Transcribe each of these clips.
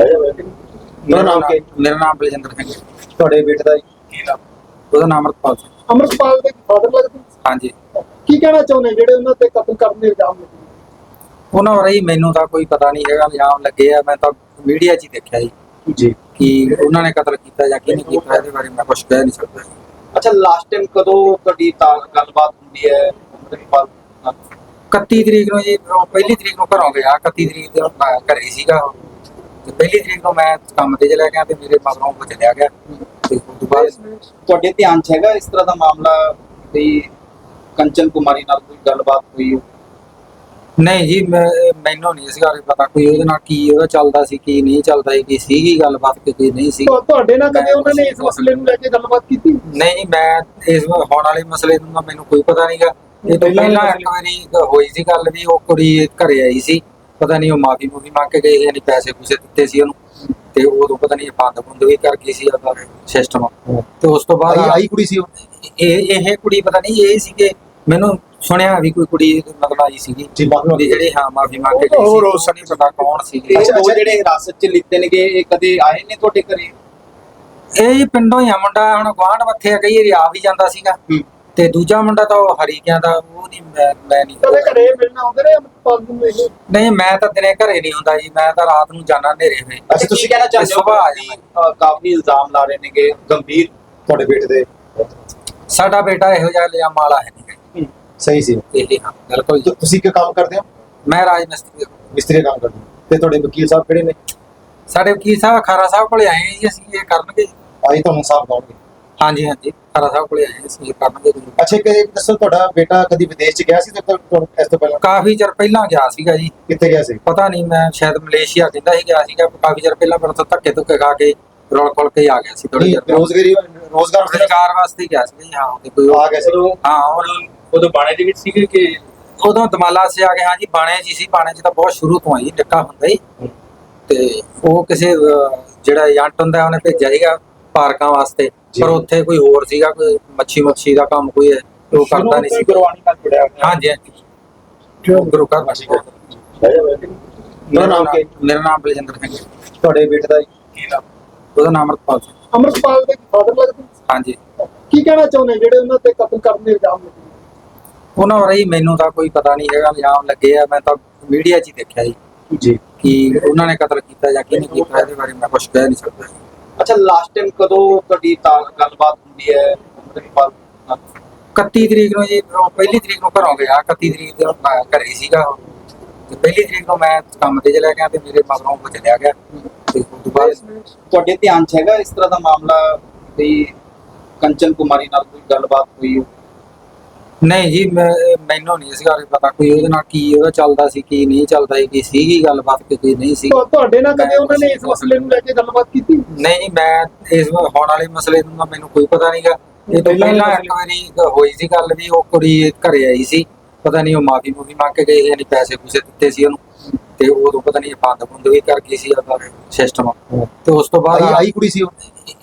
ਮੇਰਾ ਨਾਮ ਕੀ ਮੇਰਾ ਨਾਮ ਬਲਜਿੰਦਰ ਸਿੰਘ ਹੈ। ਤੁਹਾਡੇ ਬੇਟੇ ਦਾ ਕੀ ਨਾਮ? ਉਹਦਾ ਨਾਮ ਅਮਰਪਾਲ ਸਿੰਘ। ਅਮਰਪਾਲ ਦੇ ਫਾਦਰ ਲੱਗਦੇ। ਹਾਂਜੀ। ਕੀ ਕਹਿਣਾ ਚਾਹੁੰਦੇ ਜਿਹੜੇ ਉਹਨਾਂ ਤੇ ਕਤਲ ਕਰਨ ਦੇ ਇਲਜ਼ਾਮ ਲੱਗੇ ਉਹਨਾਂ ਬਾਰੇ ਹੀ ਮੈਨੂੰ ਤਾਂ ਕੋਈ ਪਤਾ ਨਹੀਂ ਹੈਗਾ ਇਲਜ਼ਾਮ ਲੱਗੇ ਆ। ਮੈਂ ਤਾਂ ਮੀਡੀਆ 'ਚ ਹੀ ਦੇਖਿਆ ਜੀ। ਜੀ। ਕਿ ਉਹਨਾਂ ਨੇ ਕਤਲ ਕੀਤਾ ਜਾਂ ਕਿਹਨੇ ਕੀਤਾ ਇਹਦੇ ਬਾਰੇ ਮੈਂ ਕੁਝ ਕਹਿ ਨਹੀਂ ਸਕਦਾ ਅੱਛਾ ਲਾਸਟ ਟਾਈਮ ਕਦੋਂ ਤੁਹਾਡੀ ਤਾਂ ਗੱਲਬਾਤ ਹੁੰਦੀ ਹੈ ਅਮਰਿਤਪਾਲ ਨਾਲ? 31 ਤਰੀਕ ਨੂੰ ਜੀ ਉਹ ਪਹਿਲੀ ਤਰੀਕ ਨੂੰ ਘਰੋਂ ਗਿਆ। 31 ਤਰੀਕ ਨੂੰ ਮੈਂ ਘਰੇ ਸੀਗਾ ਤੇ ਪਹਿਲੀ ਤਰੀਕ ਨੂੰ ਮੈਂ ਕੰਮ ਤੇ ਚਲਾ ਗਿਆ ਤੇ ਮੇਰੇ ਮਗਰੋਂ ਉਹ ਚਲਿਆ ਗਿਆ। ਤੇ ਉਸ ਤੋਂ ਬਾਅਦ ਤੁਹਾਡੇ ਧਿਆਨ 'ਚ ਹੈਗਾ ਇਸ ਤਰ੍ਹਾਂ ਦਾ ਮਾਮਲਾ ਵੀ ਕੰਚਨ ਕੁਮਾਰੀ ਨਾਲ ਕੋਈ ਗੱਲਬਾਤ ਹੋਈ ਹੋ? ਨਹੀਂ ਜੀ ਮੈਂ- ਮੈਨੂੰ ਨਹੀਂ ਇਸ ਬਾਰੇ ਪਤਾ ਕੋਈ ਉਹਦੇ ਨਾਲ ਕੀ ਉਹਦਾ ਚੱਲਦਾ ਸੀ ਕੀ ਨਹੀਂ ਚੱਲਦਾ ਸੀ ਕੀ ਸੀਗੀ ਗੱਲਬਾਤ ਕਿ ਕੀ ਨਹੀਂ ਸੀ ਤੁਹਾ- ਤੁਹਾਡੇ ਨਾਲ ਕਦੇ ਉਹਨਾਂ ਨੇ ਇਸ ਮਸਲੇ ਨੂੰ ਲੈ ਕੇ ਗੱਲਬਾਤ ਕੀਤੀ? ਨਹੀਂ ਜੀ ਮੈਂ ਇਸ ਵਾਰ ਹੋਣ ਵਾਲੇ ਮਸਲੇ ਨੂੰ ਤਾਂ ਮੈਨੂੰ ਕੋਈ ਪਤਾ ਨਹੀਂਗਾ ਇਹ ਤੋਂ ਪਹਿਲਾਂ ਪਹਿਲਾਂ ਇੱਕ ਵਾਰੀ ਹੋਈ ਸੀ ਗੱਲ ਵੀ ਉਹ ਕੁੜੀ ਘਰੇ ਆਈ ਸੀ। ਪਤਾ ਨਹੀਂ ਉਹ ਮਾਫੀ ਮੂਫੀ ਮੰਗ ਕੇ ਗਈ ਸੀ ਯਾਨੀ ਪੈਸੇ ਪੂਸੇ ਦਿੱਤੇ ਸੀ ਉਹਨੂੰ। ਤੇ ਉਦੋਂ ਪਤਾ ਨਹੀਂ ਬੰਦ ਬੰਦ ਵੀ ਕਰ ਗਈ ਸੀ ਉਹਦਾ ਸਿਸਟਮ ਤੇ ਉਸ ਤੋਂ ਬਾਅਦ ਆਈ ਆਈ ਕੁੜੀ ਸੀ ਉਹ? ਇਹ ਇਹ ਕੁੜੀ ਪਤਾ ਨਹੀਂ ਇਹ ਸੀ ਕਿ ਮੈਨੂੰ ਸੁਣਿਆ ਵੀ ਕੋਈ ਕੁੜੀ ਮਤਲਬ ਆਈ ਸੀਗੀ। ਵੀ ਜਿਹੜੀ ਹਾਂ ਮਾਫੀ ਮੰਗ ਕੇ ਗਈ ਸੀ ਉਹ ਨਹੀਂ ਪਤਾ ਕੌਣ ਸੀ ਉਹ ਜਿਹੜੇ ਹਿਰਾਸਤ 'ਚ ਲਿੱਤੇ ਨੇਗੇ ਇਹ ਕਦੇ ਆਏ ਨੇ ਤੁਹਾਡੇ ਘਰੇ? ਇਹ ਪਿੰਡੋਂ ਹੀ ਆ ਮੁੰਡਾ ਹੁਣ ਗਵਾਂਢ ਮੱਥੇ ਆ ਕਈ ਵਾਰੀ ਆ ਵੀ ਜਾਂਦਾ ਸੀਗਾ। ਤੇ ਦੂਜਾ ਮੁੰਡਾ ਤਾਂ ਉਹ ਹਰੀਕਿਆਂ ਦਾ ਉਹ ਨਹੀਂ ਮੈਂ ਮੈਂ ਨਹੀਂ ਕਦੇ ਘਰੇ ਮਿਲਣਾ ਆਉਂਦੇ ਨੇ ਅਮਰਪਾਲ ਨੂੰ ਇਹ? ਨਹੀਂ ਮੈਂ ਤਾਂ ਦਿਨੇ ਘਰੇ ਨਹੀਂ ਹੁੰਦਾ ਜੀ ਮੈਂ ਤਾਂ ਰਾਤ ਨੂੰ ਜਾਣਾ ਹਨੇਰੇ ਵੇ ਅੱਛਾ ਤੁਸੀਂ ਕਹਿਣਾ ਚਾਹੁੰਦੇ ਹੋ ਸੁਭਾਅ ਕਿ ਕਾਫੀ ਇਲਜ਼ਾਮ ਲਾ ਰਹੇ ਨੇਗੇ ਗੰਭੀਰ ਤੁਹਾਡੇ ਬੇਟੇ ਦੇ। ਸਾਡਾ ਬੇਟਾ ਇਹੋ ਜਿਹਾ ਲਿਆ ਮਾਲਾ ਹੈ ਨਹੀਂ। ਸਹੀ ਸੀ। ਇਹ ਹਾਂ ਬਿਲਕੁਲ। ਤੁਸੀਂ ਕੀ ਕੰਮ ਕਰਦੇ ਹੋ? ਮੈਂ ਰਾਜ ਮਿਸਤਰੀ ਮਿਸਤਰੀ ਕੰਮ ਕਰਦੇ ਤੇ ਤੁਹਾਡੇ ਵਕੀਲ ਸਾਹਿਬ ਕਿਹੜੇ ਨੇ? ਸਾਡੇ ਵਕੀਲ ਸਾਹਿਬ ਖਾਰਾ ਸਾਹਿਬ ਕੋਲੇ ਆਏ ਜੀ ਅਸੀਂ ਇਹ ਕਰਨਗੇ। ਆਈ ਤੁਹਾਨੂੰ ਸਾਹਿਬ ਕਹੋਗੇ ਹਾਂਜੀ ਹਾਂਜੀ। ਖਾਰਾ ਸਾਹਿਬ ਕੋਲੇ ਆਏ ਹਾਂ ਅਸੀਂ ਇਹ ਕਰਨਗੇ ਅੱਛਾ ਕਿ ਦੱਸੋ ਤੁਹਾਡਾ ਬੇਟਾ ਕਦੀ ਵਿਦੇਸ਼ ਚ ਗਿਆ ਸੀ ਤੇ ਤੁਹਾਨੂੰ ਇਸ ਤੋਂ ਪਹਿਲਾਂ? ਕਾਫੀ ਚਿਰ ਪਹਿਲਾਂ ਗਿਆ ਸੀਗਾ ਜੀ। ਕਿੱਥੇ ਗਿਆ ਸੀ? ਪਤਾ ਨਹੀਂ ਮੈਂ ਸ਼ਾਇਦ ਮਲੇਸ਼ੀਆ ਕਹਿੰਦਾ ਸੀ ਗਿਆ ਸੀਗਾ ਕਾਫੀ ਚਿਰ ਪਹਿਲਾਂ ਪਰ ਉੱਥੇ ਧੱਕੇ ਧੁੱਕੇ ਖਾ ਕੇ ਰੋਲ ਖੋਲ ਕੇ ਆ ਗਿਆ ਸੀ ਥੋੜੀ ਚਿਰ ਰੋਜ਼ਗਾਰੀ ਰੋਜ਼ਗਾਰ ਵਾਸਤੇ? ਰੁਜ਼ਗਾਰ ਵਾਸਤੇ ਗਿਆ ਸੀ ਜੀ, ਹਾਂ ਤੇ ਕੋਈ ਆ ਗਿਆ ਸੀ। ਹਾਂ ਉਹ ਉਦੋਂ ਬਾਣੇ ਦੇ ਵਿੱਚ ਸੀਗੇ ਕਿ ਉਦੋਂ ਦਮਾਲਾ ਸੇ ਆ ਗਏ ਹਾਂ ਜੀ ਬਾਣੇ ਜੀ ਸੀ ਬਾਣੇ ਚ ਤਾਂ ਬਹੁਤ ਸ਼ੁਰੂ ਤੋਂ ਆਈ ਨਿੱਕਾ ਹੁੰਦਾ ਹੀ। ਤੇ ਉਹ ਕਿਸੇ ਜਿਹੜਾ ਏਜੰਟ ਹੁੰਦਾ ਉਹਨੇ ਭੇਜਿਆ ਸੀਗਾ। ਪਾਰਕਾਂ ਵਾਸਤੇ। ਪਰ ਉੱਥੇ ਕੋਈ ਹੋਰ ਸੀਗਾ ਕੋਈ ਮੱਛੀ ਮੱਛੀ ਦਾ ਕੰਮ ਕੋਈ ਉਹ ਕਰਦਾ ਨਹੀਂ ਸੀ। ਗੁਰਬਾਣੀ ਨਾਲ ਜੁੜਿਆ ਹਾਂਜੀ ਹਾਂਜੀ। ਕਿਉਂ? ਗੁਰੂ ਘਰ ਵਾਸੀ। ਮੇਰਾ ਨਾਮ ਕੀ? ਮੇਰਾ ਨਾਮ ਬਲਜਿੰਦਰ ਸਿੰਘ। ਤੁਹਾਡੇ ਬੇਟੇ ਦਾ ਕੀ ਨਾਮ? ਉਹਦਾ ਨਾਮ ਅਮਰਪਾਲ ਸਿੰਘ। ਅਮਰਪਾਲ ਦੇ ਫਾਦਰ ਲੱਗਦੇ। ਹਾਂਜੀ। ਕੀ ਕਹਿਣਾ ਚਾਹੁੰਦੇ ਜਿਹੜੇ ਉਹਨਾਂ ਤੇ ਕਤਲ ਕਰਨ ਦੇ ਇਲਜ਼ਾਮ ਲੱਗੇ ਉਹਨਾਂ ਬਾਰੇ ਮੈਨੂੰ ਤਾਂ ਕੋਈ ਪਤਾ ਨਹੀਂ ਹੈਗਾ ਇਲਜ਼ਾਮ ਲੱਗੇ ਆ। ਮੈਂ ਤਾਂ ਮੀਡੀਆ 'ਚ ਹੀ ਦੇਖਿਆ ਜੀ। ਜੀ। ਕਿ ਉਹਨਾਂ ਨੇ ਕਤਲ ਕੀਤਾ ਜਾਂ ਕਿਹਨੇ ਕੀਤਾ ਇਹਦੇ ਬਾਰੇ ਮੈਂ ਕੁਝ ਕਹਿ ਨਹੀਂ ਸਕਦਾ। ਅੱਛਾ ਲਾਸਟ ਟਾਈਮ ਕਦੋਂ ਤੁਹਾਡੀ ਤਾਂ ਗੱਲਬਾਤ ਹੁੰਦੀ ਹੈ ਅਮਰਿਤਪਾਲ ਨਾਲ? 31 ਤਰੀਕ ਨੂੰ ਜੀ ਪਹਿਲੀ ਤਰੀਕ ਨੂੰ ਘਰੋਂ ਗਿਆ 31 ਤਰੀਕ ਨੂੰ ਮੈਂ ਘਰੇ ਸੀਗਾ ਤੇ ਪਹਿਲੀ ਤਰੀਕ ਨੂੰ ਮੈਂ ਕੰਮ ਤੇ ਚਲਾ ਗਿਆ ਤੇ ਮੇਰੇ ਮਗਰੋਂ ਉਹ ਚਲਿਆ ਗਿਆ ਤੇ ਉਸ ਤੋਂ ਬਾਅਦ ਤੁਹਾਡੇ ਧਿਆਨ 'ਚ ਹੈਗਾ ਇਸ ਤਰ੍ਹਾਂ ਦਾ ਮਾਮਲਾ ਵੀ ਕੰਚਨ ਕੁਮਾਰੀ ਨਾਲ ਕੋਈ ਗੱਲਬਾਤ ਹੋਈ ਹੋ? ਨਹੀਂ ਜੀ ਮੈਂ- ਮੈਨੂੰ ਨਹੀਂ ਇਸ ਬਾਰੇ ਪਤਾ ਕੋਈ ਉਹਦੇ ਨਾਲ ਕੀ ਉਹਦਾ ਚੱਲਦਾ ਸੀ ਕੀ ਨਹੀਂ ਚੱਲਦਾ ਸੀ ਕੀ ਸੀਗੀ ਗੱਲਬਾਤ ਕਿ ਕੀ ਨਹੀਂ ਸੀ ਤੁਹਾ- ਤੁਹਾਡੇ ਨਾਲ ਕਦੇ ਉਹਨਾਂ ਨੇ ਇਸ ਮਸਲੇ ਨੂੰ ਲੈ ਕੇ ਗੱਲਬਾਤ ਕੀਤੀ? ਨਹੀਂ ਜੀ ਮੈਂ ਇਸ ਵਾਰ ਹੋਣ ਵਾਲੇ ਮਸਲੇ ਨੂੰ ਤਾਂ ਮੈਨੂੰ ਕੋਈ ਪਤਾ ਨਹੀਂਗਾ ਇਹ ਤੋਂ ਪਹਿਲਾਂ ਪਹਿਲਾਂ ਇੱਕ ਵਾਰੀ ਹੋਈ ਸੀ ਗੱਲ ਵੀ ਉਹ ਕੁੜੀ ਘਰੇ ਆਈ ਸੀ। ਪਤਾ ਨਹੀਂ ਉਹ ਮਾਫੀ ਮੂਫੀ ਮੰਗ ਕੇ ਗਈ ਯਾਨੀ ਪੈਸੇ ਪੂਸੇ ਦਿੱਤੇ ਸੀ ਉਹਨੂੰ। ਤੇ ਉਦੋਂ ਪਤਾ ਨਹੀਂ ਬੰਦ ਬੰਦ ਵੀ ਕਰ ਗਈ ਸੀ ਉਹਦਾ ਸਿਸਟਮ ਤੇ ਉਸ ਤੋਂ ਬਾਅਦ ਆਈ ਆਈ ਕੁੜੀ ਸੀ ਉਹ?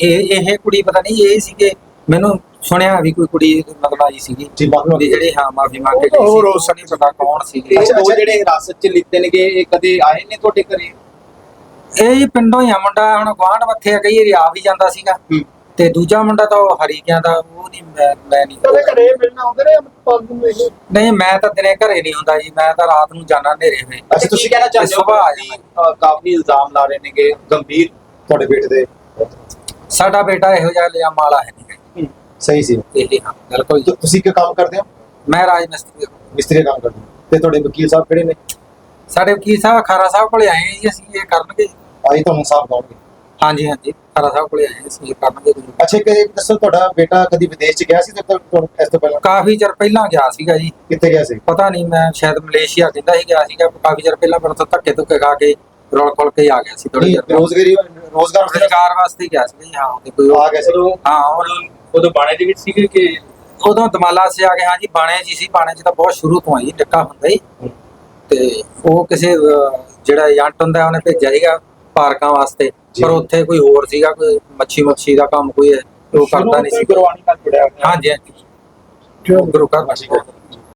ਇਹ ਇਹ ਕੁੜੀ ਪਤਾ ਨਹੀਂ ਇਹ ਸੀ ਕਿ ਮੈਨੂੰ ਸੁਣਿਆ ਵੀ ਕੋਈ ਕੁੜੀ ਮਤਲਬ ਆਈ ਸੀਗੀ। ਜੀ ਵੀ ਜਿਹੜੀ ਹਾਂ ਮਾਫੀ ਮੰਗ ਕੇ ਗਈ ਹੋਰ ਹੋ ਸੀ ਉਹ ਨਹੀਂ ਪਤਾ ਕੌਣ ਸੀ ਤੇ ਉਹ ਜਿਹੜੇ ਹਿਰਾਸਤ 'ਚ ਲਿੱਤੇ ਨੇਗੇ ਇਹ ਕਦੇ ਆਏ ਨੇ ਤੁਹਾਡੇ ਘਰੇ? ਇਹ ਜੀ ਪਿੰਡੋਂ ਹੀ ਆ ਮੁੰਡਾ ਹੁਣ ਗਵਾਂਢ ਮੱਥੇ ਆ ਕਈ ਵਾਰੀ ਆ ਵੀ ਜਾਂਦਾ ਸੀਗਾ। ਤੇ ਦੂਜਾ ਮੁੰਡਾ ਤਾਂ ਉਹ ਹਰੀਕਿਆਂ ਦਾ ਉਹ ਨਹੀਂ ਮੈਂ ਮੈਂ ਨਹੀਂ ਕਦੇ ਘਰੇ ਮਿਲਣਾ ਆਉਂਦੇ ਨੇ ਅਮਰਪਾਲ ਨੂੰ ਇਹ ਨਹੀਂ ਮੈਂ ਤਾਂ ਦਿਨੇ ਘਰੇ ਨਹੀਂ ਹੁੰਦਾ ਜੀ ਮੈਂ ਤਾਂ ਰਾਤ ਨੂੰ ਜਾਣਾ ਹਨੇਰੇ ਵੇ। ਅੱਛਾ ਤੁਸੀਂ ਕਹਿਣਾ ਚਾਹੁੰਦੇ ਹੋ ਸੁਭਾਅ ਕਿ ਅ, ਕਾਫੀ ਇਲਜ਼ਾਮ ਲਾ ਰਹੇ ਨੇਗੇ ਗੰਭੀਰ ਤੁਹਾਡੇ ਬੇਟੇ ਦੇ। ਸਾਡਾ ਬੇਟਾ ਇਹੋ ਜਿਹਾ ਲਿਆ ਮਾਲਾ ਹੈ ਨਹੀਂ ਸਹੀ ਸੀ। ਇਹ ਹਾਂ ਬਿਲਕੁਲ। ਤੁਸੀਂ ਕੀ ਕੰਮ ਕਰਦੇ ਹੋ? ਮੈਂ ਰਾਜ ਮਿਸਤਰੀ। ਮਿਸਤਰੀ ਦਾ ਕੰਮ ਕਰਦੇ ਹੋ। ਤੇ ਤੁਹਾਡੇ ਵਕੀਲ ਸਾਹਿਬ ਕਿਹੜੇ ਨੇ? ਸਾਡੇ ਵਕੀਲ ਸਾਹਿਬ ਖਾਰਾ ਸਾਹਿਬ ਕੋਲੇ ਆਏ ਹਾਂ ਜੀ ਅਸੀਂ ਇਹ ਕਰਨਗੇ। ਆਈ ਤੁਹਾਨੂੰ ਸਾਹਿਬ ਕਹੋਗੇ ਹਾਂਜੀ ਹਾਂਜੀ ਖਾਰਾ ਸਾਹਿਬ ਕੋਲੇ ਆਏ ਹਾਂ ਅਸੀਂ ਇਹ ਕਰਨਗੇ ਅੱਛਾ ਕਿ ਦੱਸੋ ਤੁਹਾਡਾ ਬੇਟਾ ਕਦੀ ਵਿਦੇਸ਼ ਚ ਗਿਆ ਸੀ ਤੇ ਤੁਹਾਨੂੰ ਇਸ ਤੋਂ ਪਹਿਲਾਂ? ਕਾਫੀ ਚਿਰ ਪਹਿਲਾਂ ਗਿਆ ਸੀਗਾ ਜੀ। ਕਿੱਥੇ ਗਿਆ ਸੀ? ਪਤਾ ਨਹੀਂ ਮੈਂ ਸ਼ਾਇਦ ਮਲੇਸ਼ੀਆ ਕਹਿੰਦਾ ਸੀ ਗਿਆ ਸੀਗਾ ਕਾਫੀ ਚਿਰ ਪਹਿਲਾਂ ਪਰ ਉੱਥੇ ਧੱਕੇ ਧੁੱਕੇ ਖਾ ਕੇ ਰੋਲ ਖੋਲ ਕੇ ਆ ਗਿਆ ਸੀ ਥੋੜੀ ਨਹੀਂ, ਚਿਰ ਰੋਜ਼ਗਾਰੀ ਰੋਜ਼ਗਾਰ ਵਾਸਤੇ ਰੁਜ਼ਗਾਰ ਵਾਸਤੇ ਹੀ ਗਿਆ ਸੀ ਜੀ, ਹਾਂ ਤੇ ਕੋਈ ਆ ਗਿਆ ਸੀ। ਹਾਂ ਉਹ ਉਦੋਂ ਬਾਣੇ ਦੇ ਵਿੱਚ ਸੀਗੇ ਕਿ ਉਦੋਂ ਦਮਾਲਾ ਸੇ ਆ ਗਏ ਹਾਂ ਜੀ ਬਾਣੇ ਜੀ ਸੀ ਬਾਣੇ ਚ ਤਾਂ ਬਹੁਤ ਸ਼ੁਰੂ ਤੋਂ ਆਈ ਨਿੱਕਾ ਹੁੰਦਾ ਹੀ। ਤੇ ਉਹ ਕਿਸੇ ਅਹ, ਜਿਹੜਾ ਏਜੰਟ ਹੁੰਦਾ ਉਹਨੇ ਭੇਜਿਆ ਸੀਗਾ ਪਾਰਕਾਂ ਵਾਸਤੇ। ਜੀ। ਪਰ ਉੱਥੇ ਕੋਈ ਹੋਰ ਸੀਗਾ ਕੋਈ ਮੱਛੀ ਮੱਛੀ ਦਾ ਕੰਮ ਕੋਈ ਹੈ ਉਹ ਕਰਦਾ ਨਹੀਂ ਸੀ। ਗੁਰਬਾਣੀ ਨਾਲ ਜੁੜਿਆ ਹੋਇਆ। ਹਾਂਜੀ ਹਾਂਜੀ ਕਿਉਂ? ਗੁਰੂ ਘਰ ਵਾਸੀ।